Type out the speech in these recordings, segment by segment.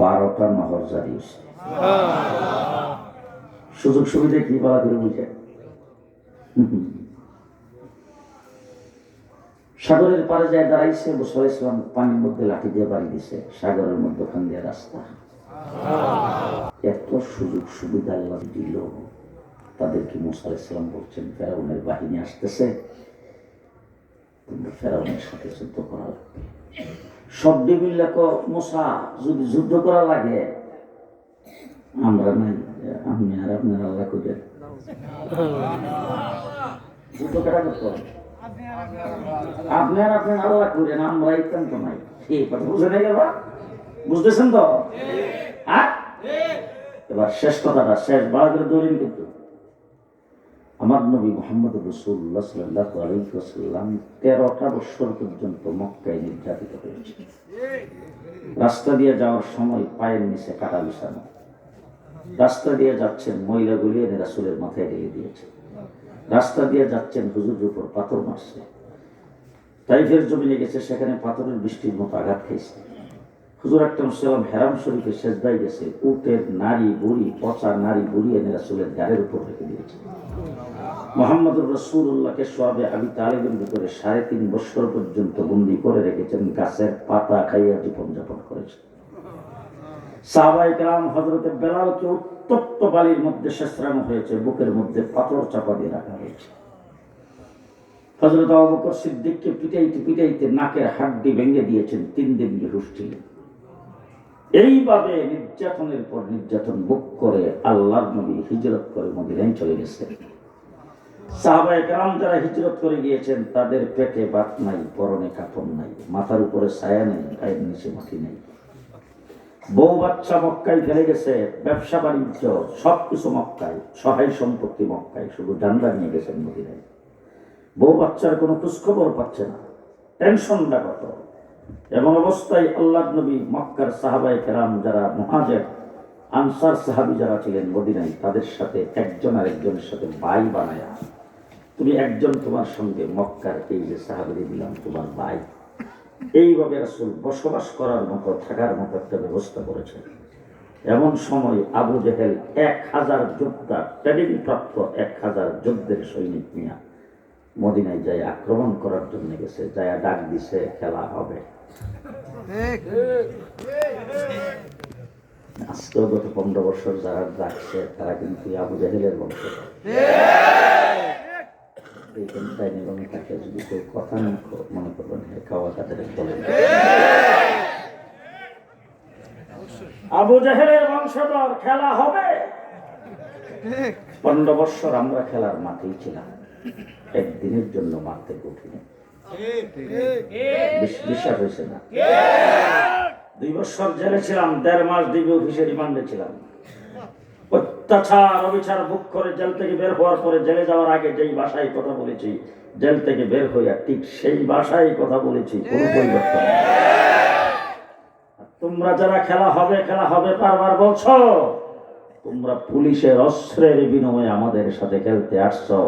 বারোটা নহর জারি হয়েছে। সুযোগ সুবিধা কি বলা করে বুঝে সাগরের পারে যায় দাঁড়াইছে বসর ইসলাম পানির মধ্যে লাঠি দিয়ে বাড়ি দিছে সাগরের মধ্যখান দিয়ে রাস্তা। এত সুযোগ সুবিধা আল্লাহ দিল। তাদেরকে মুসা ইসলাম বলছেন ফেরাউনের বাহিনী আসতেছে তোমরা ফেরাউনের সাথে যুদ্ধ করা লাগবে। সব মিল্লা মশা যদি যুদ্ধ করা লাগে, আমরা নাই, আপনি আর আপনার আল্লাহ করে যুদ্ধ করা করতে আপনি আর আপনার আল্লাহ করেন আমরা ইত্যান্ত নাই। এই কথা বুঝে নেই এবার বুঝতেছেন তো? হ্যাঁ? এবার শেষ কথাটা, শেষ বাড়া করে ধরেন কিন্তু। আমার নবী মোহাম্মদ রসুল্লাহ সাল্লাহ তেরোটা বছর পর্যন্ত মক্কায় নির্যাতিত হয়েছে। রাস্তা দিয়ে যাওয়ার সময় পায়ের নিচে কাটা বিছানো। রাস্তা দিয়ে যাচ্ছেন মহিলাগুলি এনে রাসুলের মাথায় ঢেলে দিয়েছে। রাস্তা দিয়ে যাচ্ছেন হুজুর উপর পাথর মারছে। তাইফের জমিনে গেছে, সেখানে পাথরের বৃষ্টির মতো আঘাত খাইছে। হুজুর আকরম সাল্লাম হেরাম শরীফে সেজদায় গেছে, উটের নারী বুড়ি, পচা নারী বুড়ি এনে রাসুলের গাড়ির উপর রেখে দিয়েছে। মোহাম্মদুর রসুল্লাহকে সোয়াবে আবি তালেবের ভিতরে সাড়ে তিন বছর পর্যন্ত বন্দি করে রেখেছেন, গাছের পাতা খাইয়া জীবনযাপন করেছে সাহাবাই কালাম হজরতে বেলালকে উত্তপ্ত বালির মধ্যে শেষরানো হয়েছে, বুকের মধ্যে পাথর চাপা দিয়ে রাখা হয়েছে। হজরত অবকর সিদ্দিককে পিটাইতে পিটাইতে নাকের হাড্ডি ভেঙে দিয়েছেন, তিন দিন বেহুশ ছিলেন। এইভাবে নির্যাতনের পর নির্যাতন বুক করে আল্লাহর নবী হিজরত করে মদিনায় চলে গেছেন। সাহাবায়ে কেরাম যারা হিজরত করে গিয়েছেন, তাদের পেটে বাত নাই, পরনে কাপড় নাই, মাথার উপরে ছায়া নেই, গায়ের নিচে মাটি নেই। বউ বাচ্চা মক্কায় ফেলে গেছে, ব্যবসা বাণিজ্য, সবকিছু মক্কায়, সহায় সম্পত্তি মক্কায়, শুধু ডান্ডা নিয়ে গেছেন বউ বাচ্চার কোনো খোঁজখবর পাচ্ছে না, টেনশনটা কত? এমন অবস্থায় আল্লাহ নবী মক্কার সাহাবাই কেরাম যারা মহাজের, আনসার সাহাবি যারা ছিলেন মদিনায়, তাদের সাথে একজন আরেকজনের সাথে বাই বানায়া তুমি একজন তোমার সঙ্গে মক্কার এই যে সাহাবি দিলাম, তোমার ভাই। এইভাবে আসল বসবাস করার মতো, থাকার মতো একটা ব্যবস্থা করেছেন। এমন সময় আবু জেহেল এক হাজার যোদ্ধা ট্রেনিং প্রাপ্ত এক হাজার যোদ্ধের সৈনিক নিয়ে মদিনায় যায় আক্রমণ করার জন্য গেছে, যায় ডাক দিছে, খেলা হবে। আজকেও গত পনেরো বছর যারা ডাকছে, তারা কিন্তু আবু জাহেলের বংশ নিবন্ধ থাকে যদি কেউ কথা মনে করবেন খাওয়া তাদের বলেন আবু জাহেলের বংশধর খেলা হবে। পনেরো আমরা খেলার মাঠেই ছিলাম। একদিনের জন্য মাঠ থেকে উঠিনি বিশ্বাস হয়েছে না। দুই বছর জেলে ছিলাম, দেড় মাস ডিবি অফিসে রিমান্ডে ছিলাম। অত্যাচার, অবিচার বুক করে জেল থেকে বের হওয়ার পরে জেলে যাওয়ার আগে যেই ভাষায় কথা বলেছি, জেল থেকে বের হইয়া ঠিক সেই ভাষায় কথা বলেছি, কোনো পরিবর্তন তোমরা যারা খেলা হবে খেলা হবে, বারবার বলছো, তোমরা পুলিশের অস্ত্রের বিনিময়ে আমাদের সাথে খেলতে আসছো।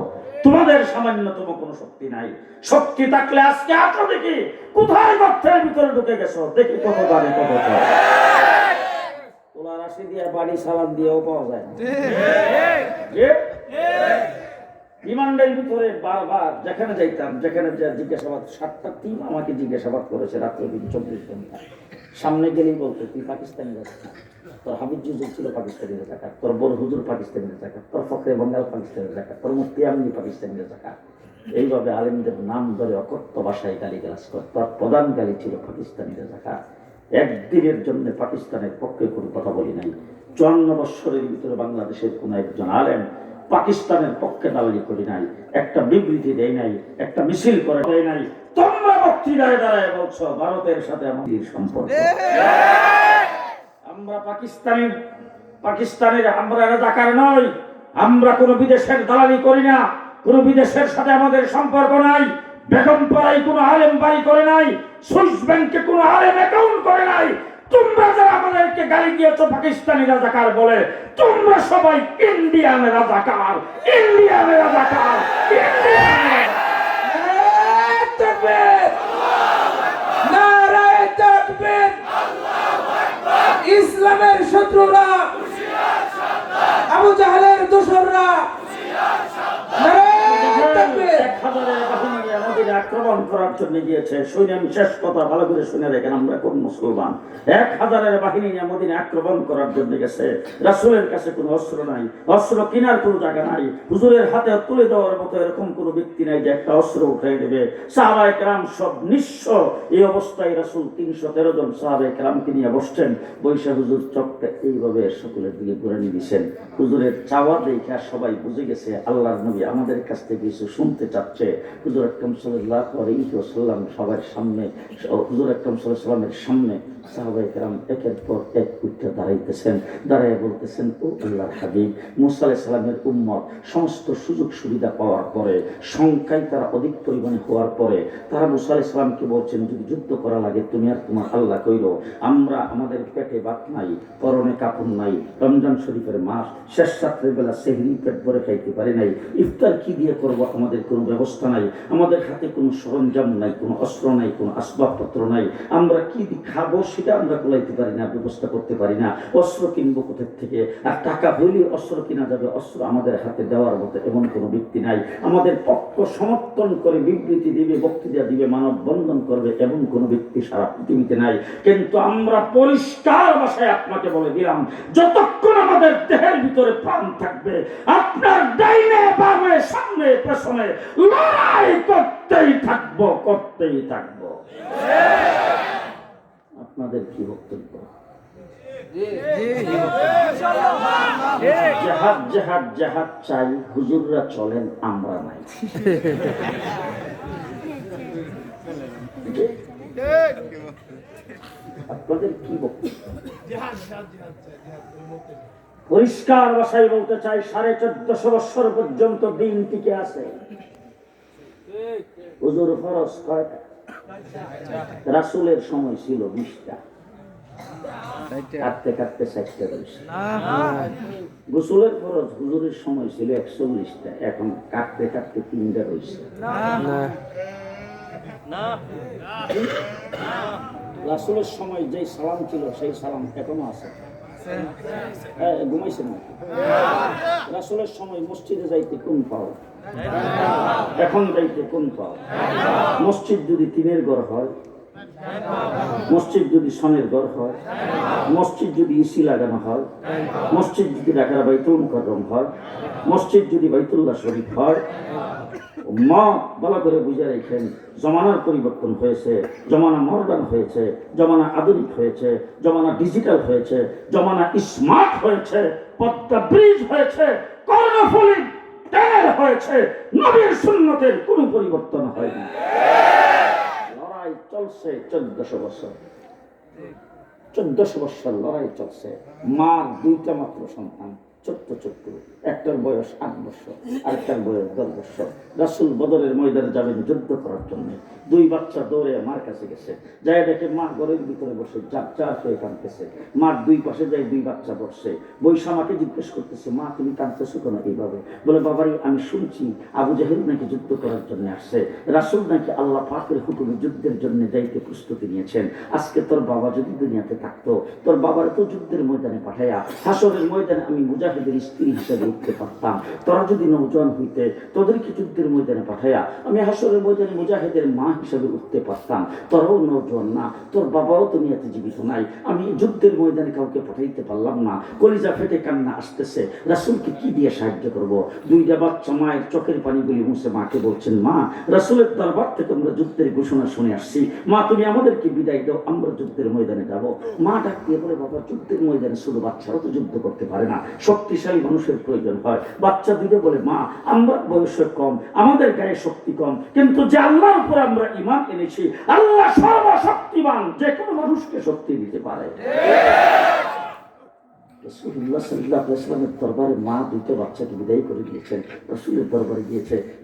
তোমাদের সামান্যতম কোনো শক্তি নাই। শক্তি থাকলে আজকে আসো দেখি, কোথায় গর্তের ভিতরে ঢুকে গেছো? দেখি কত দাঁড়ে কত তোলা রাশি দিয়ে বাড়ি সালাম দিয়েও পাওয়া যায় রিমান্ডের ভিতরে বারবার যেখানে যাইতাম যেখানে যা জিজ্ঞাসাবাদ সাতটা টিম আমাকে জিজ্ঞাসাবাদ করেছে রাত্রে দিন চব্বিশ ঘণ্টা। সামনে গেলেই বলতো তুই পাকিস্তানে যাচ্ছিস তোর হাবিব ছিল পাকিস্তানের জায়গা তোর বড় হুজুর পাকিস্তানের জায়গা তোর ফখরে বঙ্গাল পাকিস্তানের জায়গা তোর মুফতি আমনি পাকিস্তানের জায়গা এইভাবে আলেমদের নাম ধরে অকথ্য ভাষায় গালি গালাজ কর। তোর প্রধান গালি ছিল পাকিস্তানের জায়গা একদিনের জন্য পাকিস্তানের পক্ষে কোনো কথা বলি নাই। চুয়ান্ন বৎসরের ভিতরে বাংলাদেশের কোন একজন আলেম পাকিস্তানের পক্ষে দালালি করি নাই, একটা বিবৃতি দেয় নাই, একটা মিছিল করে দেয় নাই, তোমরা বক্তৃতায় দাঁড়ায় বলছো, ভারতের সাথে আমাদের সম্পর্ক। আমরা পাকিস্তানি, পাকিস্তানের আমরা রাজাকার নই, আমরা কোনো বিদেশের দালালি করি না, কোনো বিদেশের সাথে আমাদের সম্পর্ক নাই। বেগম পাড়ায় কোনো আলেম বাড়ি করে নাই, সুইস ব্যাংকে কোনো আলেম অ্যাকাউন্ট করে নাই। তোমরা যারা আমাদেরকে গালি দিয়েছ পাকিস্তানি রাজাকার বলে, তোমরা সবাই ইন্ডিয়ান রাজাকার ইন্ডিয়ান রাজাকার, ইন্ডিয়ান। ইসলামের শত্রুরা, আবু জাহালের দোসররা আমাদের আক্রমণ করার জন্য গিয়েছে। শুনে আমি শেষ কথা ভালো করে শুনে দেখেন আমরা কোন মুসলমান। এক হাজারের বাহিনী আমাদের আক্রমণ করার জন্য গেছে। রাসুলের কাছে কোনো অস্ত্র নাই। অস্ত্র কেনার কোনো জায়গা নাই। হুজুরের হাতে তুলে দেওয়ার মতো এরকম কোনো ব্যক্তি নাই যে একটা অস্ত্র উঠাই দেবে। সাহাবাই কেরাম সব নিঃস্ব। এই অবস্থায় রাসুল তিনশো তেরো জন সাহাবাই কেরামকে নিয়ে বসছেন। বৈশা হুজুর চোখটা এইভাবে সকলের দিকে ঘুরে নিয়ে দিছেন। হুজুরের চাওয়া দেখে সবাই বুঝে গেছে, আল্লাহর নবী আমাদের কাছ থেকে কিছু শুনতে চাচ্ছে। হুজুর আকরম সাল্লাহ সবার সামনে, হুজুর আকরম সাল্লামের সামনে একের পর এক উঠে দাঁড়াইতেছেন বলতেছেন, ও হাবিব সালামের উম্মত, সমস্ত সুযোগ সুবিধা পাওয়ার পরে, সংখ্যায় তারা অধিক পরিমাণে হওয়ার পরে, তারা সালামকে বলছেন, যদি যুদ্ধ করা লাগে, তুমি আর তোমার আল্লাহ কইরো, আমরা আমাদের পেটে বাত নাই, পরনে কাপড় নাই, রমজান শরীফের মাস, শেষ রাত্রের বেলা সেহরি পেট ভরে খাইতে পারি নাই, ইফতার কি দিয়ে করব, আমাদের কোনো ব্যবস্থা নাই, আমাদের হাতে কোনো সরঞ্জাম নাই, কোনো অস্ত্র নাই, কোনো আসবাবপত্র নাই। আমরা কি খাব সেটা আমরা কোলাইতে পারি না, ব্যবস্থা করতে পারি না। অস্ত্র কিনবো কোথার থেকে? আর টাকা হইলে অস্ত্র কিনা যাবে, অস্ত্র আমাদের হাতে দেওয়ার মতো এমন কোনো ব্যক্তি নাই। আমাদের পক্ষ সমর্থন করে বিবৃতি দিবে, বক্তৃতা দিবে, মানব বন্ধন করবে, এমন কোনো ব্যক্তি সারা পৃথিবীতে নাই। কিন্তু আমরা পরিষ্কার ভাষায় আপনাকে বলে দিলাম, যতক্ষণ আমাদের দেহের ভিতরে প্রাণ থাকবে, আপনার ডাইনে বামে সামনে পেছনে লড়াই করতেই থাকব করতেই থাকব আপনাদের কি বক্তব্য জাহাজ জাহাজ জাহাজ চাই হুজুররা চলেন আমরা নাই আপনাদের কি বক্তব্য পরিষ্কার ভাষায় বলতে চাই, সাড়ে চোদ্দশো বৎসর পর্যন্ত দিন টিকে আছে। হুজুর কয়টা রাসুলের সময় ছিল বিশটা। কাটতে কাটতে রয়েছে গোসলের ফরজ হুজুরের সময় ছিল একচল্লিশটা, এখন কাটতে কাটতে তিনটা রয়েছে রাসুলের সময় যেই সালাম ছিল, সেই সালাম এখনও আছে। হ্যাঁ ঘুমাইছেন নাকি? রাসুলের সময় মসজিদে যাইতে কোন পাও? এখন যাইতে কোন পাও? মসজিদ যদি তিনের ঘর হয়, মসজিদ যদি সনের ঘর হয়, মসজিদ যদি ইসি লাগানো হয়, মসজিদ যদি ঢাকার বাইতুল মুকাররম হয়, মসজিদ যদি বাইতুল্লাহ শরীফ হয় মা ভালো করে বুঝে রেখেন, জমানার পরিবর্তন হয়েছে, জমানা মডার্ন হয়েছে, জমানা আধুনিক হয়েছে, জমানা ডিজিটাল হয়েছে, জমানা স্মার্ট হয়েছে, পদ্মা ব্রিজ হয়েছে, কর্ণফুলি ট্যানেল হয়েছে, নবীর সুন্নতের কোনো পরিবর্তন হয়নি। লড়াই চলছে চোদ্দশো বছর। চোদ্দশো বছর লড়াই চলছে। মার দুইটা মাত্র সন্তান। ছোট্ট ছোট্ট। একটার বয়স আট বছর, আরেকটার বয়স দশ বছর। রাসুল বদরের ময়দানে যাবেন যুদ্ধ করার জন্য। দুই বাচ্চা দৌড়ে মার কাছে গেছে। যাই দেখে মা ঘরের ভিতরে বসে চাপ চাপ হয়ে কাঁদতেছে। মার দুই পাশে যাই দুই বাচ্চা বসছে। বৈশা মাকে জিজ্ঞেস করতেছে, মা, তুমি কাঁদতেছো কেন এইভাবে? বলে, বাবারি, আমি শুনছি আবু জাহেল নাকি যুদ্ধ করার জন্য আসছে। রাসুল নাকি আল্লাহ পাকের হুকুমে যুদ্ধের জন্য যাইতে প্রস্তুতি নিয়েছেন। আজকে তোর বাবা যদি দুনিয়াতে থাকতো, তোর বাবার তো যুদ্ধের ময়দানে পাঠাইয়া হাসরের ময়দানে আমি মুজাহিদের স্ত্রী হিসেবে উঠতে পারতাম, তোরা যদি নৌজওয়ান হইতে তোদেরকে যুদ্ধের ময়দানে পাঠাইয়া আমি হাসরের ময়দানে মুজাহিদের মা হিসেবে উঠতে পারতাম, তোরাও নৌজওয়ান না, তোর বাবাও দুনিয়াতে জীবিত নাই, আমি যুদ্ধের ময়দানে কাউকে পাঠাইতে পারলাম না, কলিজা ফেটে কান্না আসতেছে, রাসুলকে কি দিয়ে সাহায্য করব? দুইটা বাচ্চা মায়ের চোখের পানিগুলি মুছে মাকে বলছেন, মা, রাসুলের দরবার থেকে আমরা যুদ্ধের ঘোষণা শুনে আসছি, মা, তুমি আমাদেরকে বিদায় দাও, আমরা যুদ্ধের ময়দানে যাব। মা ডাক দিয়ে বলে, বাবা, যুদ্ধের ময়দানে শুধু বাচ্চারা তো যুদ্ধ করতে পারে না শক্তিশালী মানুষের প্রয়োজন হয়। বাচ্চা দিলে বলে, মা, আমরা বয়সে কম, আমাদের গায়ে শক্তি কম। কিন্তু যে আল্লাহর উপর আমরা ইমান এনেছি, আল্লাহ সর্বশক্তিমান, যে কোনো মানুষকে শক্তি দিতে পারে।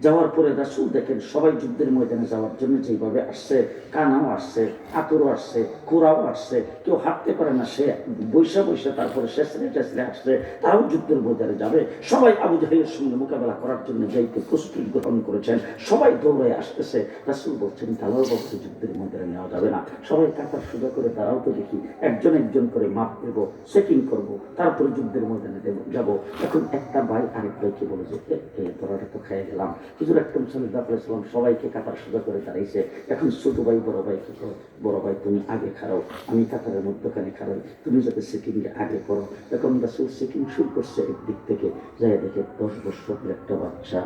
যাওয়ার পরে রাসুল দেখেন সবাই যুদ্ধের ময়দানে যাওয়ার জন্য যেভাবে আসছে, কানাও আসছে, আতরও আসছে, কোরাও আসছে, কেউ হাঁটতে পারে না, সে বৈশা বৈশা তারপরে শেষরে টেসরে আসছে, তারাও যুদ্ধের ময়দানে যাবে। সবাই আবু জাহেলের সঙ্গে মোকাবেলা করার জন্য যাইতে প্রস্তুতি গ্রহণ করেছেন। সবাই দৌড়ে আসতেছে। রাসুল বলছেন তালাও বলছে যুদ্ধের ময়দানে নেওয়া যাবে না। সবাই কাতার সোজা করে তারাও তো দেখি। একজন একজন করে মাপ দেবো, চেকিং করব। তারপরে যুদ্ধের ময়দানে যাব। এখন একটা ভাই আরেক ভাইকে বলে যে "এ, এ, তোরাটা তো খেয়ে গেলাম হুজুর একটা সাল্লাহ ইসলাম সবাইকে কাতার সোজা করে দাঁড়িয়েছে এখন ছোট ভাই বড় ভাই করো? বড় ভাই তুমি আগে খাড়াও। আমি কাতারের মধ্যখানে খাড়াই। তুমি যাতে সিকিমকে আগে করো। এখন রাসুল সিকিম শুরু করছে একদিক থেকে। যাই দেখে দশ বছরের একটা বাচ্চা।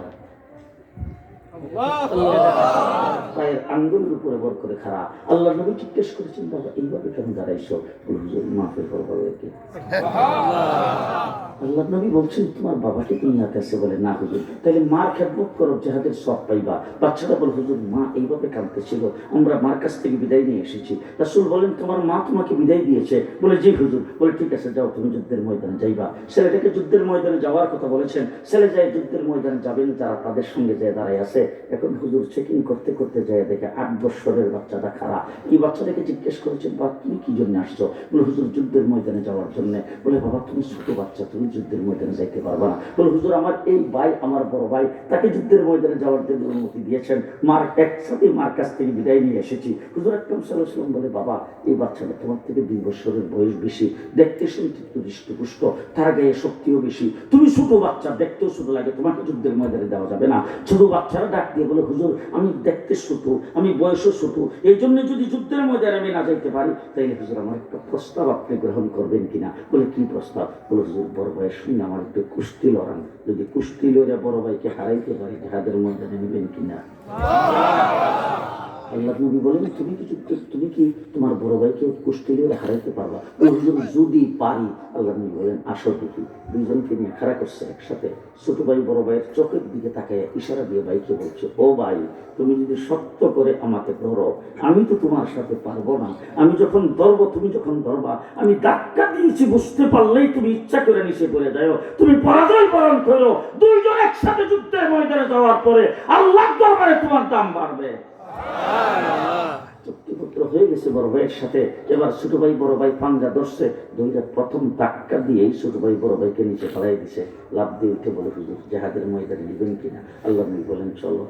পায়ের আঙ্গুলের উপরে বর করে খাড়া। আল্লাহ নবী জিজ্ঞেস করেছেন বাবা এইভাবে কেন দাঁড়াইছো? হুজুর মাফের করব একে। আল্লাহ নবী বলছেন তোমার বাবাকে আছে বলে। না হুজুর। তাহলে মার খেদমত করো যাহাদের সব পাইবা। বলে হুজুর মা এইভাবে কাঁদতেছিল। আমরা মার কাছ থেকে বিদায় নিয়ে এসেছি। রাসুল বলেন তোমার মা তোমাকে বিদায় দিয়েছে। বলে জি হুজুর। বলে ঠিক আছে যাও তুমি যুদ্ধের ময়দানে যাইবা। ছেলেটাকে যুদ্ধের ময়দানে যাওয়ার কথা বলেছেন। ছেলে যায় যুদ্ধের ময়দানে যাবেন যারা তাদের সঙ্গে যায় দাঁড়ায় আছে। এখন হুজুর চেকিং করতে করতে যায়, দেখে আট বছরের বাচ্চাটা খারাপ। এই বাচ্চাটাকে জিজ্ঞেস করেছেন বা তুমি কি জন্য আসছো? বলে, হুজুর, যুদ্ধের ময়দানে যাওয়ার জন্য। বলে, বাবা, তুমি ছোট বাচ্চা, তুমি যুদ্ধের ময়দানে যাইতে পারবা না। বলে, হুজুর, আমার এই ভাই, আমার বড় ভাই, তাকে যুদ্ধের ময়দানে যাওয়ার জন্য অনুমতি দিয়েছেন। মার, একসাথে মার কাছ থেকে বিদায় নিয়ে এসেছি। হুজুর আকরম সাল্লাম বলে, বাবা, এই বাচ্চাটা তোমার থেকে দুই বছরের বয়স বেশি। দেখতে শুনতে একটু হৃষ্টপুষ্ট, তার গায়ে শক্তিও বেশি। তুমি ছোট বাচ্চা, দেখতেও ছোট লাগে, তোমাকে যুদ্ধের ময়দানে দেওয়া যাবে না। ছোট বাচ্চারা ডাক দিয়ে বলে, হুজুর, আমি দেখতে ছোট আমি বয়সও ছোট এই জন্য যদি যুদ্ধের ময়দানে আমি না যাইতে পারি, তাইলে হুজুর আমার একটা প্রস্তাব আপনি গ্রহণ করবেন কিনা? বলে, কি প্রস্তাব? বলে, হুজুর, বড় ভাইয়ের শুনে আমার একটু কুস্তি লড়ান। যদি কুস্তি লড়ে বড় ভাইকে হারাইতে পারি যাহাদের ময়দানে নেবেন কিনা? আল্লাহ নবী বলেন, তুমি কি তুমি কি তোমার বড় ভাইকে লড়ে হারাইতে পারবা? ও হুজুর যদি পারি, আল্লাহ নবী বলেন, আসো দেখি। দুইজনকে নিয়ে খাড়া করছে একসাথে। ছোট ভাই বড় ভাইয়ের চোখের দিকে তাকায়, ইশারা দিয়ে ভাইকে বলছে, ও ভাই, তুমি যদি সত্য করে আমাকে ধরো, আমি তো তোমার সাথে পারব না। আমি যখন ধরবো, তুমি যখন ধরবা, আমি ধাক্কা দিয়েছি, বুঝতে পারলেই তুমি ইচ্ছা করে নিচে পড়ে যাও তুমি পরাজয় বরণ করো। দুইজন একসাথে যুদ্ধের ময়দানে যাওয়ার পরে আল্লাহ দরবারে তোমার দাম বাড়বে। চুক্তিপত্র হয়ে গেছে বড় ভাইয়ের সাথে। এবার ছোট ভাই, বড় ভাই পাঞ্জা ধরছে। দুইটা প্রথম ধাক্কা দিয়েই ছোট ভাই বড় ভাইকে নিচে ফেলাই দিছে। লাভ দিয়ে উঠে বলে, হুজুর জাহাদের ময়দানে নেবেন কিনা? আল্লাহ বলেন, চলো।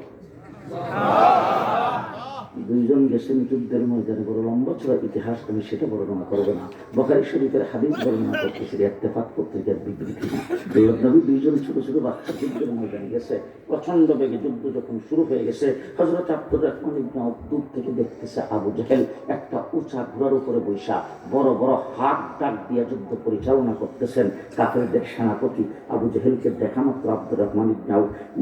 দুইজন গেছেন যুদ্ধের ময়দানে, বড় লম্বা ছিল ইতিহাস আমি সেটা বর্ণনা করব না। বকারি শরীফের হাদিস বর্ণনা করতেছি এত্তেফাক পত্রিকার বিবৃতি। নবী দুইজন ছোট ছোট বাচ্চা যুদ্ধের ময়দানে গেছে। প্রচণ্ড বেগে যুদ্ধ যখন শুরু হয়ে গেছে হজরত আব্দুর রহমান ইবনে দূর থেকে দেখতেছে আবু জাহেল একটা উঁচা ঘোড়ার উপরে বৈশা বড় বড় হাত ডাক দিয়ে যুদ্ধ পরিচালনা করতেছেন। কাফেরদের সেনাপতি আবু জাহেলকে দেখা মাত্র আব্দুর রহমান ইবনে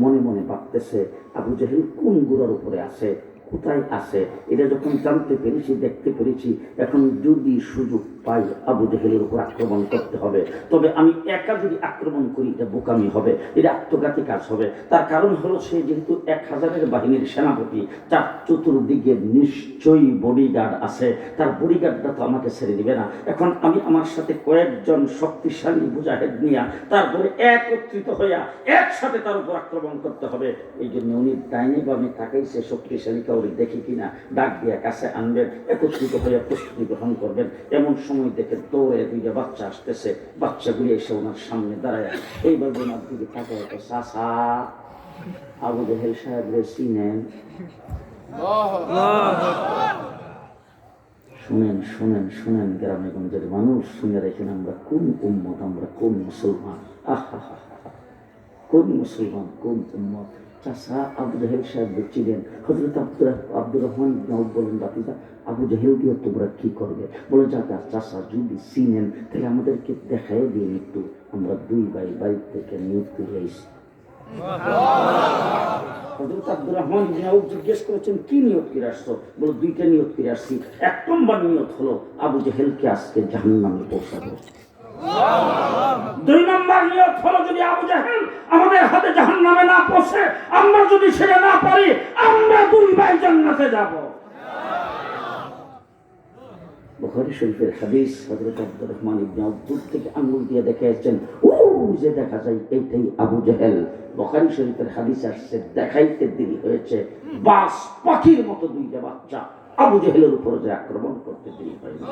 মনে মনে ভাবতেছে, আবু জাহেল কোন ঘোড়ার উপরে আছে? কোথায় আছে? এটা যখন জানতে পেরেছি দেখতে পেরেছি এখন যদি সুযোগ পাই, আবু জেহেলের উপর আক্রমণ করতে হবে। তবে আমি একা যদি আক্রমণ করি, এটা বোকামি হবে, এটা আত্মঘাতী কাজ হবে। তার কারণ হলো সে যেহেতু এক হাজারের বাহিনীর সেনাপতি, তার চতুর্দিকে নিশ্চয়ই বডিগার্ড আছে। তার বডিগার্ডটা তো আমাকে ছেড়ে দিবে না। এখন আমি আমার সাথে কয়েকজন শক্তিশালী মুজাহেদ নিয়ে, তারপরে একত্রিত হইয়া একসাথে তার উপর আক্রমণ করতে হবে। এই জন্য উনি ডাইনি বামে তাকাইছে শক্তিশালী কাউরি দেখি কিনা ডাক দিয়া কাছে আনবেন, একত্রিত হইয়া প্রস্তুতি গ্রহণ করবেন। এমন সময় দেখে দৌড়ে দুইটা বাচ্চা আসতেছে বাচ্চাগুলি এসে ওনার সামনে দাঁড়ায়। এইভাবে ওনার দিকে আবু সাহেব শুনেন শুনেন শুনেন গ্রামে গঞ্জের মানুষ, শুনে রেখেন আমরা কোন উম্মত, আমরা কোন মুসলমান? আহা কোন মুসলমান, কোন উম্মত? চাষা আবু জাহেল সাহেব ছিলেন হজরত আব্দুর রহমান নাউদ বলেন বাতিদা আবু জাহেল দিয়ে তোমরা কি করবে? বলে যা যা চাষা যদি চিনেন, তাহলে আমাদেরকে দেখাই দিন একটু। আমরা দুই ভাই বাড়ি থেকে নিয়োগ জিজ্ঞেস করেছেন, কি করে আসছো? বলে, দুইটা নিয়ত করে আসছি। এক নম্বর নিয়ত হলো আবু জেহেলকে আজকে জাহান্নামে পৌঁছাবো। দুই নম্বর নিয়ত হলো যদি আবু জাহেল আমাদের হাতে জাহান্নামে না পৌঁছে আমরা যদি সেটা না পারি আমরা দুই ভাই জান্নাতে যাব। বুখারী শরীফের হাদিস হযরত আব্দুর রহমান ইবনে থেকে আঙ্গুল দিয়ে ও যে দেখা যায় এইটাই আবু জেহেল। বুখারী শরীফের হাদিস আসছে, দেখাইতে দেরি হয়েছে। বাস পাখির মতো দুইটা বাচ্চা। আবু জেহেলের উপর যে আক্রমণ করতে দেরি হয়নি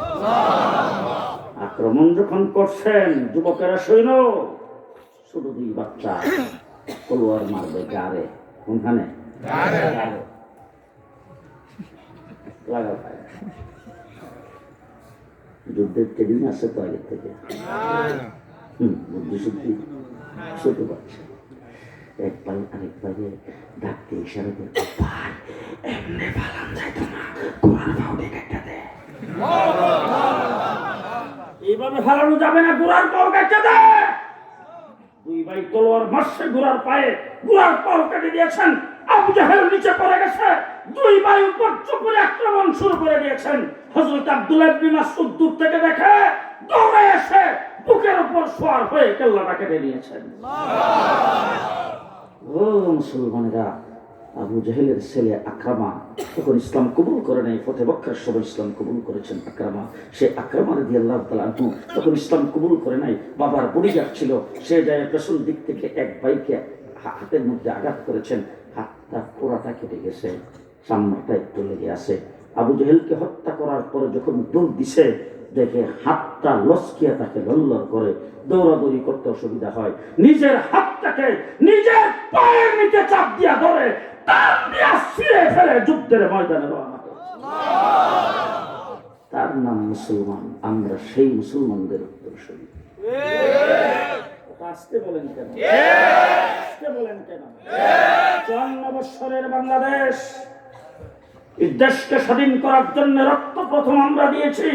আক্রমণ যখন করছেন যুবকেরা সৈন্য ছোট দুই বাচ্চা তলোয়ার মারবে গারে কোনখানে? লাগা পায় যুদ্ধের ট্রেনিং আছে তো আগের থেকে? হুম বুদ্ধি শুদ্ধি ছোট বাচ্চা। এক পাল আরেক পালে ডাকতে ইশারা করে ভাই এমনি পালান যাইতো না কোরআন ফাউডে কাটা দে এইভাবে ফালানো যাবে না, গোড়ার পাও কাটা দে। দুই ভাই তলোয়ার মারছে গোড়ার পায়ে, গোড়ার পাও কেটে দিয়েছেন। আবু জাহেল নিচে পড়ে গেছে। দুই ভাই উপর চুপুরে আক্রমণ শুরু করে দিয়েছেন। হযরত আব্দুল্লাহ ইবনে মাসউদ দূর থেকে দেখে, দৌড়ে এসে বুকের উপর সওয়ার হয়ে কেল্লাটা কেটে নিয়েছেন মুসলমানেরা আবু জাহেলের ছেলে আক্রামা তখন ইসলাম কবুল করে নাই ফতে বক্কার সবাই ইসলাম কবুল করেছেন আক্রামা। সে আক্রামা রদি আল্লাহ তালু তখন ইসলাম কবুল করে নাই, বাবার বডিগার্ড ছিল, সে যায় পেছন দিক থেকে এক ভাইকে হাতের মধ্যে আঘাত করেছেন, হাতটা পোড়াটা কেটে গেছে, সামনাটা একটু লেগে আছে। আবু জাহেলকে হত্যা করার পরে যখন দৌড় দিছে দেখে হাতটা লস্কিয়া তাকে লল্লর করে, দৌড়াদৌড়ি করতে অসুবিধা হয়। নিজের হাতটাকে নিজের পায়ের নিচে চাপ দিয়া ধরে, টান দিয়া ছিঁড়ে ফেলে যুদ্ধের ময়দানে রওনা। তার নাম মুসলমান, আমরা সেই মুসলমানদের উত্তরসূরি। আসতে বলেন কেন? আসতে বলেন কেন? চুয়ান্ন বৎসরের বাংলাদেশ দেশকে স্বাধীন করার জন্য রক্ত প্রথম আমরা দিয়েছি।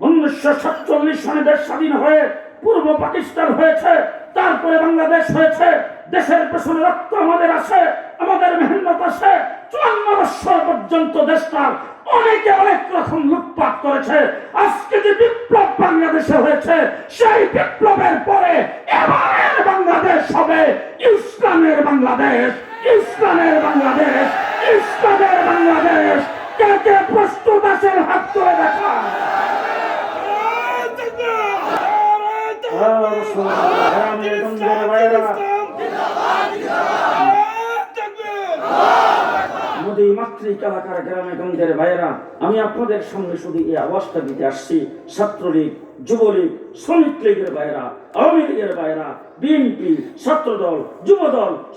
উনিশশো সাতচল্লিশ সনে দেশ স্বাধীন হয়ে পূর্ব পাকিস্তান হয়েছে, তারপরে বাংলাদেশ হয়েছে, দেশের পেছনে রক্ত আমাদের আছে, আমাদের মেহনত আছে। চুয়ান্ন বৎসর পর্যন্ত দেশটার অনেকে অনেক রকম লুটপাট করেছে। আজকে যে বিপ্লব বাংলাদেশে হয়েছে, সেই বিপ্লবের পরে এবারের বাংলাদেশ হবে ইসলামের বাংলাদেশ ইসলামের বাংলাদেশ ইসলামের বাংলাদেশ। কে কে প্রস্তুত আছেন হাত তুলে দেখা আমি আপনাদের সামনে শুধু এই আওয়াজটা দিতে আসছি। ছাত্রলীগ, যুবলীগ, শ্রমিক লীগের আওয়ামী লীগের বিএনপি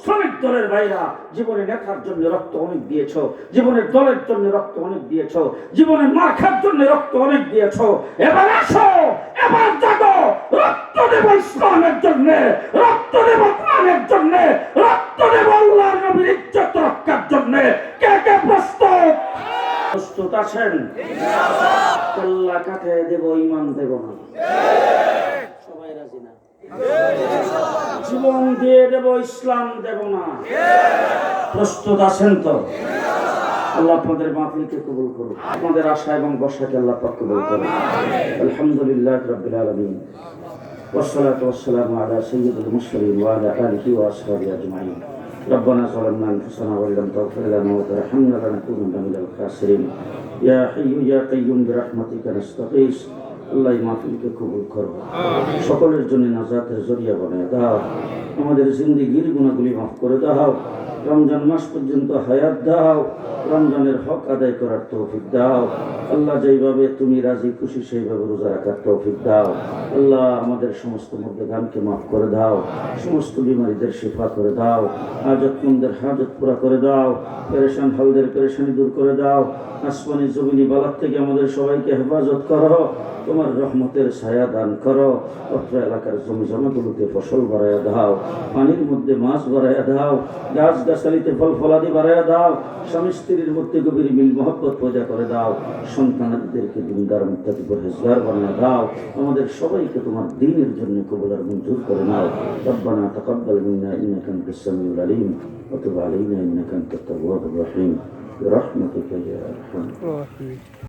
শ্রমিক দলের ভাইয়েরা, জীবনে নেতার জন্য রক্ত অনেক দিয়েছ, জীবনের দলের জন্য রক্ত অনেক দিয়েছ জীবনের মার্খার জন্য রক্ত অনেক দিয়েছ, এবার আসো! এবার জাগো, রক্ত দেব ইসলামের জন্য, রক্ত দেব কোরআনের জন্য, রক্ত দেব আল্লাহ নবীর ইজ্জত রক্ষার জন্য। কে কে প্রস্তুত? প্রস্তুত আছেন? কল্লা কাঠে দেব ইমান দেব না। সবাই রাজি না? জীবন দিয়ে দেব, ইসলাম দেব না। প্রস্তুত আছেন তো? আল্লাহ আপনাদের মাহফিলকে কবুল করুন আপনাদের আশা এবং বর্ষাকে আল্লাহ পাক কবুল করুন আলহামদুলিল্লাহ রাব্বিল আলামিন والصلاة والسلام على سيد المرسلين وعلى آله وأصحابه أجمعين ربنا ظلمنا أنفسنا وإن لم تغفر لنا وترحمنا لنكونن من الخاسرين يا حي يا قيوم برحمتك نستغيث আল্লাহ এই মাহফিলকে কবুল করো সকলের জন্য নাজাতের জরিয়া বানিয়ে দাও আমাদের জিন্দিগির গুণাগুলি মাফ করে দাও রমজান মাস পর্যন্ত হায়াত দাও রমজানের হক আদায় করার তৌফিক দাও। আল্লাহ যেইভাবে তুমি রাজি, খুশি, সেইভাবে রোজা রাখার তৌফিক দাও। আল্লাহ আমাদের সমস্ত মধ্যগানকে মাফ করে দাও। সমস্ত বিমারীদের শিফা করে দাও। হাজতমন্দের হাজত পুরা করে দাও। পেরেশান হাউদের পেরেশানি দূর করে দাও। আসমানি জমিনি বালার থেকে আমাদের সবাইকে হেফাজত করো। তোমার রহমতের ছায়া দান করো। অত্র এলাকার জমি জমাগুলোতে ফসল বাড়াইয়া দাও। পানির মধ্যে মাছ বাড়াইয়া দাও। গাছ গাছালিতে ফল ফলাদি বাড়াইয়া দাও। স্বামী স্ত্রীর মধ্যে গভীর মিল মহব্বত পয়দা করে দাও সন্তানাদিদেরকে দিনদার মুক্তি পরহেজগার বানিয়ে দাও আমাদের সবাইকে তোমার দিনের জন্য কবুলার মঞ্জুর করে নাও রব্বানা তাকাব্বাল মিন্না ইন্নাকা আনতাস সামিউল আলিম ওয়া তুব আলাইনা ইন্নাকা আনতাত তাওয়াবুর রহিম برحمتك يا ارحم